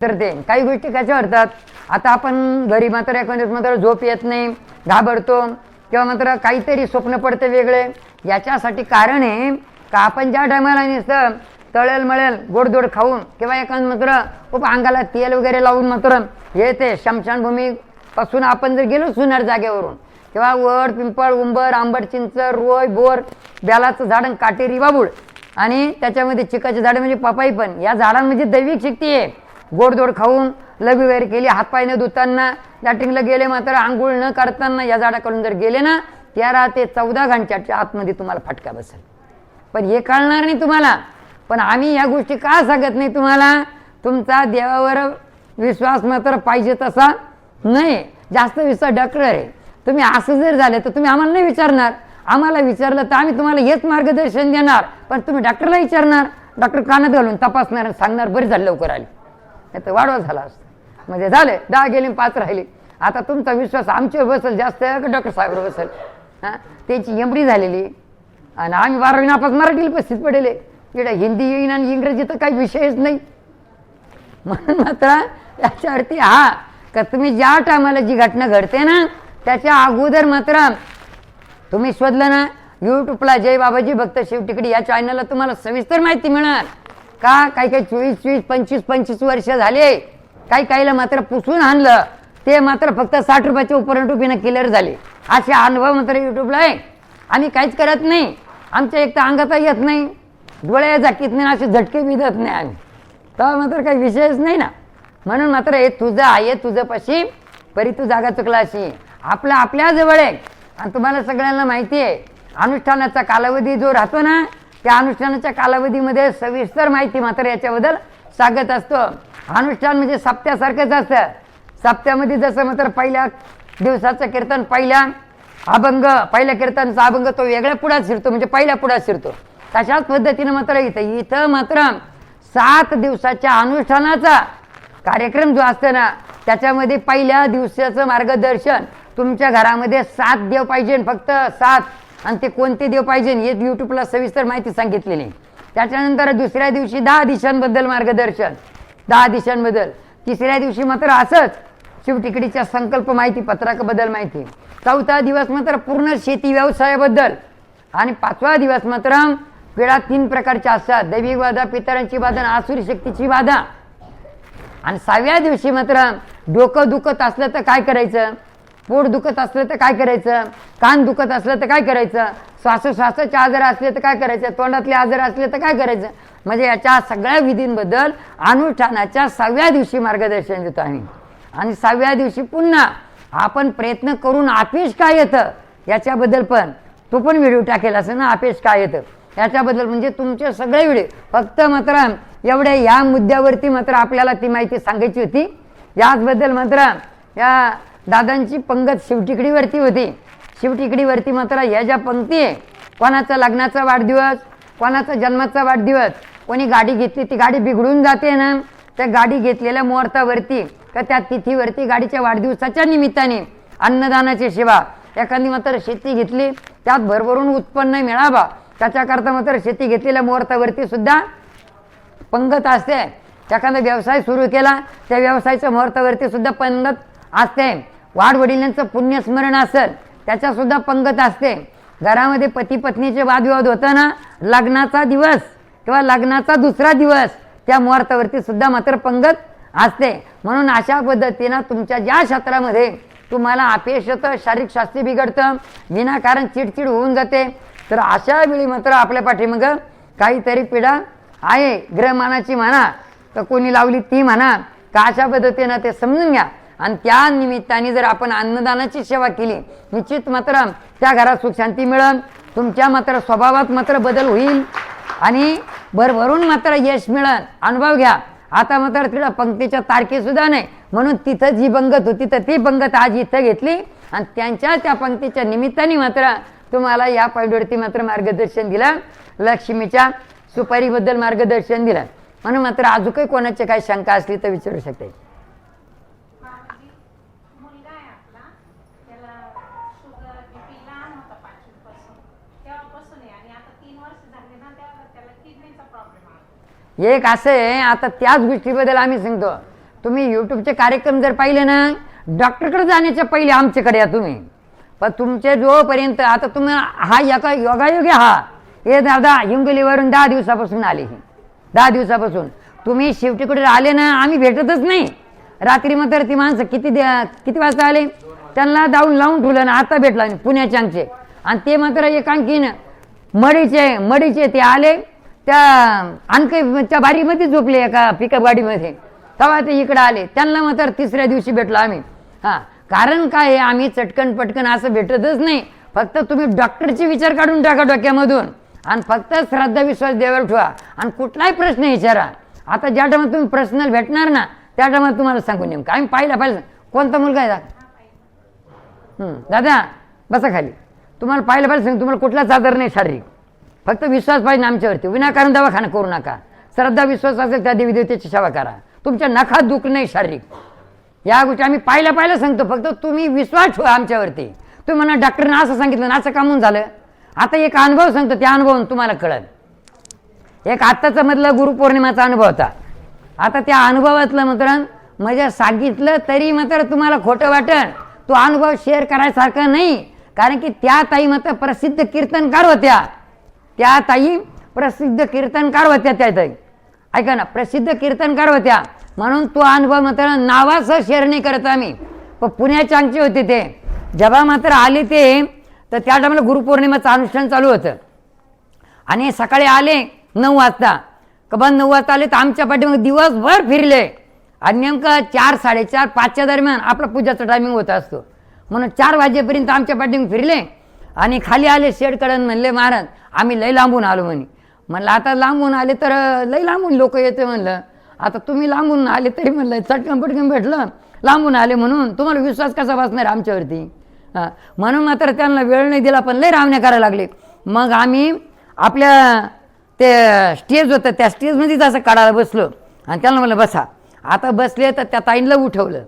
तर ते काही गोष्टी कशा वाटतात आता आपण घरी मात्र एखाद्या मात्र झोप येत नाही घाबरतो किंवा मात्र काहीतरी स्वप्न पडते वेगळे. याच्यासाठी कारण आहे का आपण ज्या टायमाला नुसतं तळेल मळेल गोडधोड खाऊन किंवा एखाद मात्र खूप अंगाला तेल वगैरे लावून मात्र येते शमशानभूमीपासून पासून आपण जर गेलो सुनार जागेवरून किंवा वड पिंपळ उंबर आंबट चिंच रोय बोर बेलाचं झाड काटेरी बाबूळ आणि त्याच्यामध्ये चिकाचे झाडं म्हणजे पपाई पण या झाडांमध्ये दैविक शक्ती आहे. गोडधोड खाऊन लघवी केली हातपाय न धुताना लॅटरिंगला गेले मात्र आंघोळ न करताना या झाडाकडून जर गेले ना तेरा ते चौदा घंट्याच्या आतमध्ये तुम्हाला फटका बसेल. पण हे कळणार नाही तुम्हाला. पण आम्ही या गोष्टी का सांगत नाही तुम्हाला? तुमचा देवावर विश्वास मात्र पाहिजे तसा नाही. जास्त विश्वास डॉक्टर आहे. तुम्ही असं जर झालं तर तुम्ही आम्हाला नाही विचारणार. आम्हाला विचारलं तर आम्ही तुम्हाला हेच मार्गदर्शन देणार. पण तुम्ही डॉक्टरला विचारणार. डॉक्टर कानात घालून तपासणार आणि सांगणार बरी झालं लवकर आली. नाही तर वाढवा झाला असतं. म्हणजे झाले दहा गेले पाच राहिले. आता तुमचा विश्वास आमच्यावर बसेल जास्त आहे का डॉक्टर साहेबवर बसेल? हां? त्याची एमडी झालेली. आणि आम्ही बारावी नापास मराठीला उपस्थित पडेले इकडे हिंदी येईन आणि इंग्रजी तर काही विषयच नाही. म्हणून मात्र याच्यावरती हा का तुम्ही ज्या टायमाला जी घटना घडते ना त्याच्या अगोदर मात्र तुम्ही शोधलं ना यूट्यूबला जय बाबाजी भक्त शिवटिकडी या चॅनलला तुम्हाला सविस्तर माहिती मिळणार. का काही काही चोवीस चोवीस पंचवीस पंचवीस वर्ष झाले? काही काहीला मात्र पुसून आणलं? ते मात्र फक्त साठ रुपयाच्या उपरंट रुपयानं क्लिअर झाले. असे अनुभव मात्र यूट्यूबला आहे. आम्ही काहीच करत नाही. आमच्या एक तर अंगाचा येत नाही. डोळ्या झाकीत नाही असे झटके विधत नाही आम्ही. तेव्हा मात्र काही विषयच नाही ना. म्हणून मात्र हे तुझं आहे तुझं पशी परी तू जागा चुकला अशी. आपलं आपल्याजवळ आहे. आणि तुम्हाला सगळ्यांना माहिती आहे. अनुष्ठानाचा कालावधी जो राहतो ना त्या अनुष्ठानाच्या कालावधीमध्ये सविस्तर माहिती मात्र याच्याबद्दल सांगत असतो. अनुष्ठान म्हणजे सप्त्यासारखंच असतं. सप्त्यामध्ये जसं मात्र पहिल्या दिवसाचं कीर्तन पहिल्या अभंग पहिल्या कीर्तनचा अभंग तो वेगळ्या पुढात शिरतो म्हणजे पहिल्या पुढात शिरतो. तशाच पद्धतीनं मात्र इथं इथं मात्र सात दिवसाच्या अनुष्ठानाचा कार्यक्रम जो असतो ना त्याच्यामध्ये पहिल्या दिवसाचं मार्गदर्शन तुमच्या घरामध्ये सात देव पाहिजे. फक्त सात आणि ते कोणते देव पाहिजे हे यूट्यूबला सविस्तर माहिती सांगितलेली. त्याच्यानंतर दुसऱ्या दिवशी दहा दिशांबद्दल मार्गदर्शन. दहा दिशांबद्दल. तिसऱ्या दिवशी मात्र असंच. शिवटिकडीच्या संकल्प माहिती पत्रकाबद्दल माहिती. चौथा दिवस मात्र पूर्ण शेती व्यवसायाबद्दल. आणि पाचवा दिवस मात्र वेळा तीन प्रकारच्या असतात. दैविक बाधा पितरांची बाधा आणि आसुरी शक्तीची बाधा. आणि सहाव्या दिवशी मात्र डोकं दुखत असलं तर काय करायचं? पोट दुखत असलं तर काय करायचं? कान दुखत असलं तर काय करायचं? श्वासोश्वासाचे आजार असले तर काय करायचं? तोंडातले आजार असले तर काय करायचं? म्हणजे याच्या सगळ्या विधींबद्दल अनुष्ठानाच्या सहाव्या दिवशी मार्गदर्शन देतो आम्ही. आणि सहाव्या दिवशी पुन्हा आपण प्रयत्न करून आपेश काय येतं? याच्याबद्दल पण. तो पण व्हिडिओ टाकेल असं ना? आपेश काय येतं? याच्याबद्दल म्हणजे तुमचे सगळे व्हिडिओ. फक्त मात्र एवढ्या या मुद्द्यावरती मात्र आपल्याला ती माहिती सांगायची होती. याचबद्दल मात्र या दादांची पंगत शिवटिकडीवरती होती. शिवटिकडीवरती मात्र या ज्या पंक्ती आहे कोणाचा लग्नाचा वाढदिवस कोणाचा जन्माचा वाढदिवस कोणी गाडी घेतली ती गाडी बिघडून जाते ना त्या गाडी घेतलेल्या मुहूर्तावरती का त्या तिथीवरती गाडीच्या वाढदिवसाच्या निमित्ताने अन्नदानाची सेवा एखादी मात्र शेती घेतली त्यात भरभरून उत्पन्न मिळावा त्याच्याकरता मात्र शेती घेतलेल्या मुहूर्तावरती सुद्धा पंगत असते. एखादा व्यवसाय सुरू केला त्या व्यवसायाच्या मुहूर्तावरती सुद्धा पंगत असते. वाडवडिलांचं पुण्यस्मरण असेल त्याच्यासुद्धा पंगत असते. घरामध्ये पती पत्नीचे वादविवाद होताना लग्नाचा दिवस किंवा लग्नाचा दुसरा दिवस त्या मुहूर्तावरती सुद्धा मात्र पंगत असते. म्हणून अशा पद्धतीनं तुमच्या ज्या क्षेत्रामध्ये तुम्हाला अपयश येतं शारीरिक स्वास्थ्य बिघडतं विनाकारण चिडचिड होऊन जाते तर अशा वेळी मात्र आपल्या पाठीमागं काहीतरी पिढा आहे. ग्रहमानाची म्हणा तर कोणी लावली ती म्हणा का अशा पद्धतीनं ते समजून घ्या. आणि त्या निमित्ताने जर आपण अन्नदानाची सेवा केली निश्चित मात्र त्या घरात सुखशांती मिळेल तुमच्या मात्र स्वभावात मात्र बदल होईल आणि भरभरून मात्र यश मिळेल अनुभव घ्या. आता मात्र तिला पंक्तीच्या तारखेसुद्धा नाही. म्हणून तिथं जी पंगत होती तर ती पंगत आज इथं घेतली. आणि त्यांच्या त्या पंक्तीच्या निमित्ताने मात्र तुम्हाला या पॉईंटवरती मात्र मार्गदर्शन दिलं. लक्ष्मीच्या सुपारीबद्दल मार्गदर्शन दिलं. म्हणून मात्र अजूकही कोणाची काही शंका असली तर विचारू शकते माझी मुलगा आहे आपला त्याला शुगर बीपी लहान होता पाचवीपासून तेव्हापासून आहे आणि आता तीन वर्ष झाले ना तेव्हा त्याला किडनीचा प्रॉब्लेम आला एक असं आहे आता त्याच गोष्टीबद्दल आम्ही सांगतो. तुम्ही यूट्यूबचे कार्यक्रम जर पाहिले ना डॉक्टरकडे जाण्याच्या पहिले आमच्याकडे या तुम्ही. पण तुमचे जोपर्यंत आता तुम्ही हा यका योगायोगी हा. हे दादा हिंगोलीवरून दहा दिवसापासून आले ही. दहा दिवसापासून. तुम्ही शेवटीकडे आले ना आम्ही भेटतच नाही. रात्री मात्र ती माणसं किती द्या किती वाजता आले? त्यांना जाऊन लावून ठेवलं ना आता भेटला पुण्याच्या आमचे. आणि ते मात्र एक आणखीन मडीचे मडीचे ते आले. त्या आणखीच्या बारीमध्ये झोपले एका पिकअप गाडीमध्ये. तेव्हा ते इकडे आले. त्यांना मात्र तिसऱ्या दिवशी भेटलो आम्ही. हां कारण काय आहे आम्ही चटकन पटकन असं भेटतच नाही. फक्त तुम्ही डॉक्टरचे विचार काढून टाका डोक्यामधून. आणि फक्त श्रद्धा विश्वास देवावर ठेवा. आणि कुठलाही प्रश्न विचारा. आता ज्या टायमात तुम्ही पर्सनल भेटणार ना त्या टायमात तुम्हाला सांगू नेमकं. आम्ही पाहिला पाहिलं. कोणता मुलगा आहे? दादा दादा बसा खाली. तुम्हाला पाहिलं पाहिजे सांग. तुम्हाला कुठलाच आजार नाही शारीरिक. फक्त विश्वास पाहिजे आमच्यावरती. विनाकारण दवाखाना करू नका. श्रद्धा विश्वास असेल त्या देवी देवतेची सेवा करा. तुमच्या नखात दुख नाही शारीरिक. या गोष्टी आम्ही पाहिल्या पाहिलं सांगतो फक्त तुम्ही विश्वास ठेवा आमच्यावरती. तुम्ही म्हणा डॉक्टरने असं सांगितलं ना असं कामून झालं. आता एक अनुभव सांगतो त्या अनुभवून तुम्हाला कळत एक आत्ताचा मधला गुरुपौर्णिमाचा अनुभव होता. आता त्या अनुभवातलं मात्र म्हणजे सांगितलं तरी मात्र तुम्हाला खोटं वाटण. तो अनुभव शेअर करायसारखा नाही. कारण की त्या ताई मात्र प्रसिद्ध कीर्तनकार होत्या. त्या ताई प्रसिद्ध कीर्तनकार होत्या त्या ताई. ऐका ना प्रसिद्ध कीर्तनकार होत्या. म्हणून तो अनुभव मात्र नावासह शेअर नाही करत आम्ही. पण पुण्याचे आमचे होते ते. जेव्हा मात्र आले ते तर त्या टायमाला गुरुपौर्णिमाचं अनुष्ठान चालू होतं. आणि सकाळी आले नऊ वाजता. कबा नऊ वाजता आले तर आमच्या पाठीमागे दिवसभर फिरले. आणि नेमकं चार साडेचार पाचच्या दरम्यान आपला पूजाचा टायमिंग होत असतो. म्हणून चार वाजेपर्यंत आमच्या पाठीमागे फिरले. आणि खाली आले शेडकडन म्हणले महाराज आम्ही लय लांबून आलो म्हणे. म्हणलं आता लांबून आले तर लय लांबून लोक येते म्हणलं. आता तुम्ही लांबून आले तरी म्हणलं चटकन पटकन भेटलं. लांबून आले म्हणून तुम्हाला विश्वास कसा बसणार आमच्यावरती? हां. म्हणून मात्र त्यांना वेळ नाही दिला पण लय रावण्या करायला लागले. मग आम्ही आपल्या ते स्टेज होतं त्या स्टेजमध्येच असं काढायला बसलो. आणि त्यांना म्हणलं बसा. आता बसले तर त्या ताईंना उठवलं.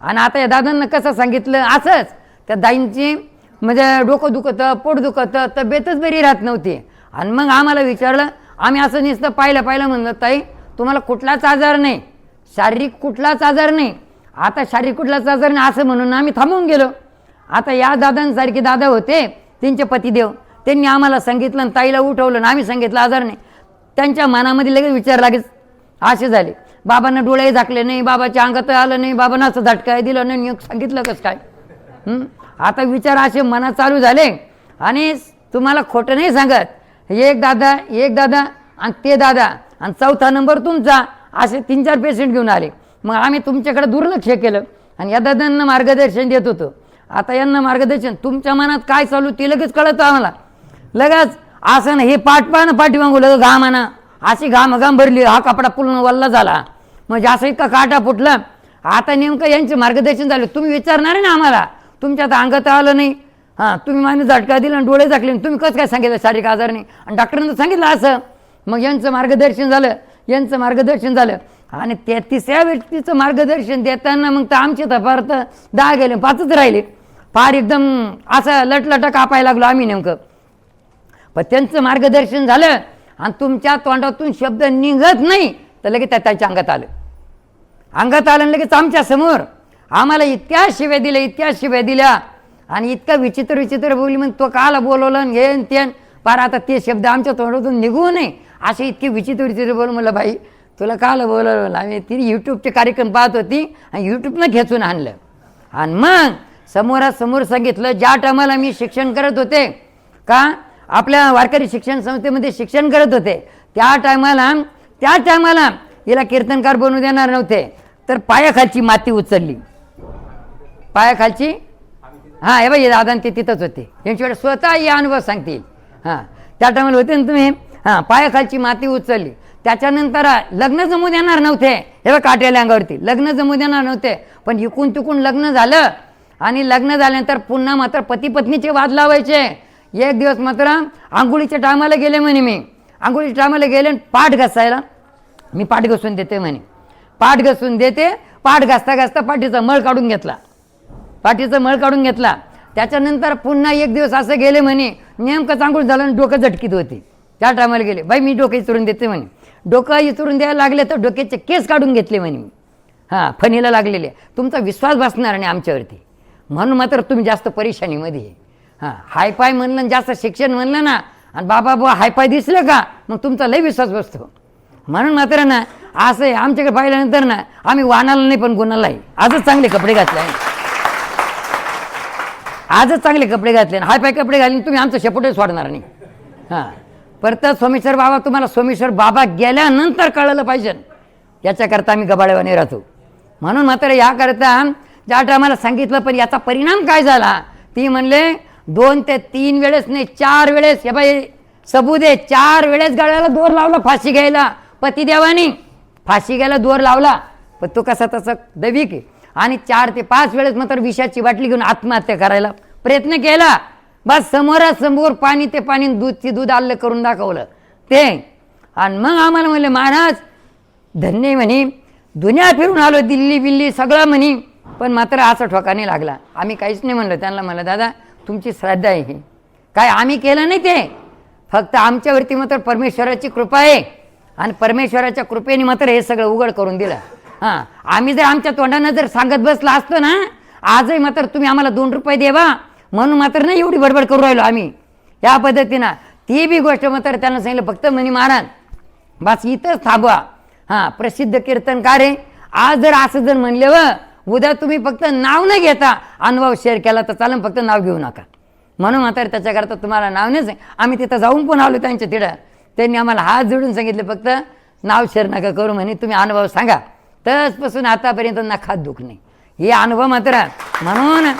आणि आता या दादांना कसं सांगितलं असंच त्या दाईंची म्हणजे डोकं दुखतं पोट दुखतं तब्येतच बरी राहत नव्हती. आणि मग आम्हाला विचारलं आम्ही असं नुसतं पाहिलं पाहिलं म्हणलं ताई तुम्हाला कुठलाच आजार नाही. शारीरिक कुठलाच आजार नाही. आता शारीरिक कुठलाच आजार नाही असं म्हणून आम्ही थांबून गेलो. आता या दादांसारखे दादा होते त्यांचे पतिदेव. त्यांनी आम्हाला सांगितलं आणि ताईला उठवलं आणि आम्ही सांगितलं आजार नाही. त्यांच्या मनामध्ये लगेच विचार लागेच असे झाले. बाबांना डोळे झाकले नाही बाबाच्या अंगात आलं नाही बाबांना असं झटकाय दिलं नाही सांगितलं कसं काय? आता विचार असे मनात चालू झाले. आणि तुम्हाला खोटं नाही सांगत. एक दादा एक दादा आणि ते दादा आणि चौथा नंबर तुमचा असे तीन चार पेशंट घेऊन आले. मग आम्ही तुमच्याकडे दुर्लक्ष केलं आणि या दादांना मार्गदर्शन देत होतो. आता यांना मार्गदर्शन तुमच्या मनात काय चालू ते लगेच कळतं आम्हाला. लगेच असं ना हे पाठ पाहा पाठी मागू घाम आणा. अशी घाम घाम भरली हा कपडा पूर्ण वल्ला झाला. म्हणजे असं इतका काटा फुटला. आता नेमकं यांचं मार्गदर्शन झालं. तुम्ही विचारणार ना आम्हाला? तुमच्या आता अंगात आलं नाही. हां तुम्ही माने झटका दिला आणि डोळे झाकले आणि तुम्ही कसं काय सांगितलं शारीरिक आजाराने आणि डॉक्टरांनी सांगितलं असं. मग यांचं मार्गदर्शन झालं. यांचं मार्गदर्शन झालं. आणि त्या तिसऱ्या व्यक्तीचं मार्गदर्शन देताना मग तर आमचे तर फार तर दहा गेले पाचच राहिले. फार एकदम असं लटलटा कापायला लागलो आम्ही नेमकं. पण त्यांचं मार्गदर्शन झालं आणि तुमच्या तोंडातून शब्द निघत नाही तर लगेच त्या त्याच्या अंगात आलं. अंगात आलं लगेच आमच्यासमोर आम्हाला इतक्या शिव्या दिल्या इतक्या शिव्या दिल्या. आणि इतका विचित्र विचित्र बोलली मग तो काला बोलवलं आणि हे न पार आता ते शब्द आमच्या तोंडातून निघू नये असे इतके विचित्र विचित्र बोल म्हणलं भाई तुला काला बोलवलं आम्ही ती यूट्यूबचे कार्यक्रम पाहत होती आणि यूट्यूबनं खेचून आणलं. आणि मग समोरासमोर सांगितलं ज्या टायमाला मी शिक्षण करत होते का? आपल्या वारकरी शिक्षण संस्थेमध्ये शिक्षण करत होते. त्या टायमाला त्या टायमाला हिला कीर्तनकार बनवू देणार नव्हते. तर पायाखालची माती उचलली. पायाखालची? हां हे बाई दादा ते तिथंच होते. त्यांच्याकडे स्वतः हे अनुभव सांगतील. हां त्या टायमाला होते ना तुम्ही? हां पायाखालची माती उचलली. त्याच्यानंतर लग्न जमू देणार नव्हते. हे बघ काट्याल्या अंगावरती. लग्न जमू देणार नव्हते. पण इकून तिकून लग्न झालं. आणि लग्न झाल्यानंतर पुन्हा मात्र पती पत्नीचे वाद लावायचे. एक दिवस मात्र आंघोळीच्या टायमाला गेले म्हणे मी. आंघोळीच्या टायमाला गेले आणि पाठ घासायला. मी पाठ घासून देते म्हणे. पाठ घासून देते. पाठ घासता घासता पाठीचा मळ काढून घेतला. पाठीचा मळ काढून घेतला. त्याच्यानंतर पुन्हा एक दिवस असं गेले म्हणे नेमकं चांगूळ झालं आणि डोकं झटकीत होती. त्या टायमाला गेले. बाई मी डोकं इचरून देते म्हणे. डोकं इचरून द्यायला लागले तर डोक्याचे केस काढून घेतले म्हणे मी. हां फणीला लागलेले. तुमचा विश्वास बसणार नाही आमच्यावरती. म्हणून मात्र तुम्ही जास्त परेशानीमध्ये आहे. हां हायपाय म्हणलं आणि जास्त शिक्षण म्हणलं ना आणि बाबा बुवा हायपाय दिसलं का मग तुमचा लय विश्वास बसतो. म्हणून मात्र ना असं आहे. आमच्याकडे पाहिल्यानंतर ना आम्ही वाहनाला नाही पण गुणालाही आजच चांगले कपडे घातले आहे. आजच चांगले कपडे घातले हाय पाय कपडे घालून तुम्ही आमचं शेपूटच सोडणार नाही. हां. परत सोमेश्वर बाबा तुम्हाला सोमेश्वर बाबा गेल्यानंतर कळलं पाहिजे. याच्याकरता आम्ही गबाळेवाने राहतो. म्हणून मात्र याकरता ज्या टायमाला सांगितलं पण याचा परिणाम काय झाला? ती म्हणले दोन ते तीन वेळेस नाही चार वेळेस हे बाई सबू दे चार वेळेस गळ्याला दोर लावला फाशी घ्यायला. पतिदेवानी फाशी घ्यायला दोर लावला. पण तो कसा तसं दैविक आहे. आणि चार ते पाच वेळेस मात्र विषाची बाटली घेऊन आत्महत्या करायला प्रयत्न केला. बस समोरासमोर पाणी ते पाणी दूधची दूध आल्लं करून दाखवलं. ते. आणि मग आम्हाला म्हणले महाराज धन्य म्हणे. दुनिया फिरून आलो दिल्ली बिल्ली सगळं म्हणे. पण मात्र असा ठोकाने लागला. आम्ही काहीच नाही म्हणलं. त्यांना म्हणलं दादा तुमची श्रद्धा आहे ही. काय आम्ही केलं नाही ते? फक्त आमच्यावरती मात्र परमेश्वराची कृपा आहे. आणि परमेश्वराच्या कृपेने मात्र हे सगळं उघड करून दिलं. हां. आम्ही जर आमच्या तोंडानं जर सांगत बसला असतो ना आजही मात्र तुम्ही आम्हाला दोन रुपये देवा म्हणून मात्र नाही एवढी बडबड करू राहिलो आम्ही. या पद्धतीनं ती बी गोष्ट मात्र त्यांना सांगितलं फक्त म्हणे महाराज बस इथंच थांबवा. हां प्रसिद्ध कीर्तनकार आहे आज जर असं जर म्हणले व उद्या तुम्ही फक्त नाव न घेता अनुभव शेअर केला तर चालेल फक्त नाव घेऊ नका. म्हणून मात्र त्याच्याकरता तुम्हाला नाव नाही सांग आम्ही तिथं जाऊन पण आलो त्यांच्या तिथं. त्यांनी आम्हाला हात जोडून सांगितले फक्त नाव शेअर नका करू म्हणे तुम्ही अनुभव सांगा. तसपासून आतापर्यंत नखात दुख नाही हे अनुभव मात्र म्हणून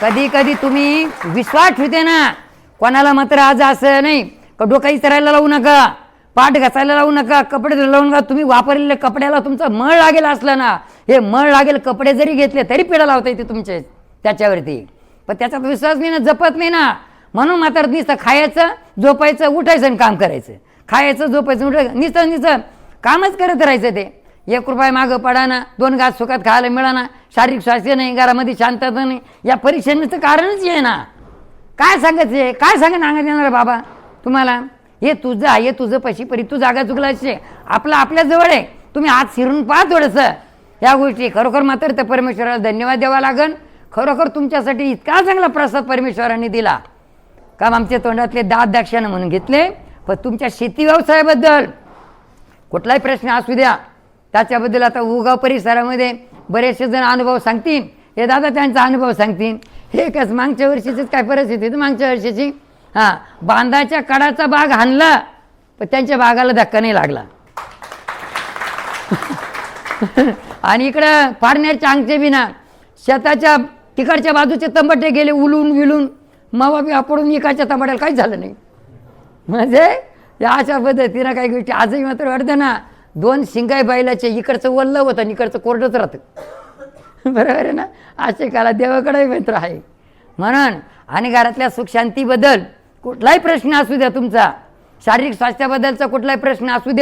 कधी कधी तुम्ही विश्वास ठेवते ना कोणाला मात्र आज असं नाही का डोका इचरायला लावू नका पाठ घासायला लावू नका कपडे लावू नका तुम्ही वापरलेल्या कपड्याला तुमचा मळ लागेल असलं ना हे मळ लागेल कपडे जरी घेतले तरी पिढा लावता येते तुमचे त्याच्यावरती. पण त्याच्यात विश्वास नाही ना जपत नाही ना. म्हणून मात्र नुसतं खायचं झोपायचं उठायचं आणि काम करायचं. खायचं झोपायचं उठायचं नुसतं नुसतं कामच करत राहायचं ते. एक रुपये मागं पडा ना दोन घास सुखात खायला मिळाना शारीरिक स्वास्थ्य नाही घरामध्ये शांतता नाही या परीक्षेचं कारणच आहे ना. काय सांगायचं आहे काय सांगा सांगत येणार बाबा? तुम्हाला? हे तुझं हे तुझं पशी परी तू जागा चुकलाचे आपलं आपल्याजवळ आहे. तुम्ही हात शिरून पहा थोडंसं. या गोष्टी खरोखर मात्र त्या परमेश्वराला धन्यवाद द्यावा लागन खरोखर तुमच्यासाठी इतका चांगला प्रसाद परमेश्वराने दिला. काम आमच्या तोंडातले दात दाक्षानं म्हणून घेतले पण तुमच्या शेती व्यवसायाबद्दल कुठलाही प्रश्न असू द्या. त्याच्याबद्दल आता उगाव परिसरामध्ये बरेचसे जण अनुभव सांगतील. हे दादा त्यांचा अनुभव सांगतील. हे कस मागच्या वर्षीचीच काय परिस्थिती तर मागच्या वर्षीची? हां बांधाच्या कडाचा बाग हाणला पण त्यांच्या बागाला धक्का नाही लागला. आणि इकडं पारण्याच्या अंगचे बिना शेताच्या तिकडच्या बाजूचे तंबटे गेले उलून विलून. मावा बी पडून इकडच्या तंबाट्याला काहीच झालं नाही. म्हणजे या अशा पद्धतीनं काही गोष्टी आजही मात्र वाटतं ना दोन शिंगाई बैलाचे इकडचं वल्ल होतं आणि इकडचं कोरडंच राहतं. बरोबर आहे ना? असे काला देवाकडे मित्र आहे. म्हणून आणि घरातल्या सुखशांतीबद्दल कुठलाही प्रश्न असू द्या तुमचा. शारीरिक स्वास्थ्याबद्दलचा कुठलाही प्रश्न असू द्या.